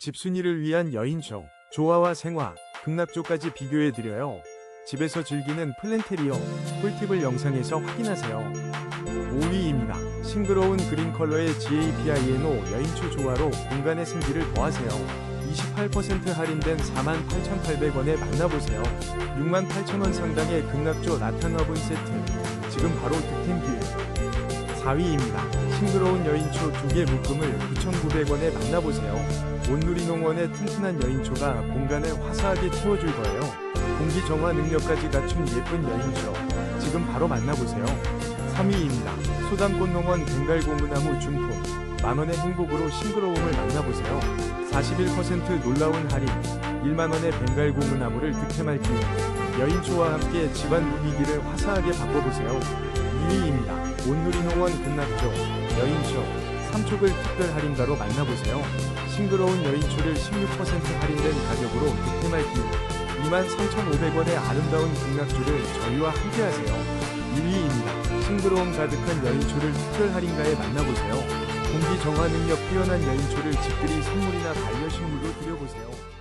집순이를 위한 여인쇼, 조화와 생화, 극락조까지 비교해드려요. 집에서 즐기는 플랜테리어, 꿀팁을 영상에서 확인하세요. 5위입니다. 싱그러운 그린 컬러의 GAPINO 여인초 조화로 공간의 생기를 더하세요. 28% 할인된 48,800원에 만나보세요. 68,000원 상당의 극락조 나탄화분 세트. 지금 바로 득템 기회. 4위입니다. 싱그러운 여인초 두 개 묶음을 9,900원에 만나보세요. 온누리 농원의 튼튼한 여인초가 공간을 화사하게 채워줄 거예요. 공기 정화 능력까지 갖춘 예쁜 여인초. 지금 바로 만나보세요. 3위입니다. 소담꽃 농원 벵갈 고무나무 중품. 만원의 행복으로 싱그러움을 만나보세요. 41% 놀라운 할인. 1만원의 벵갈 고무나무를 득템할 기회. 여인초와 함께 집안 분위기를 화사하게 바꿔보세요. 2위입니다. 온누리 농원 극락조 여인초 3촉을 특별 할인가로 만나보세요. 싱그러운 여인초를 16% 할인된 가격으로 득템할 기회 23,500원의 아름다운 극락조를 저희와 함께하세요. 1위입니다. 싱그러움 가득한 여인초를 특별 할인가에 만나보세요. 공기 정화 능력 뛰어난 여인초를 집들이 선물이나 반려식물로 드려보세요.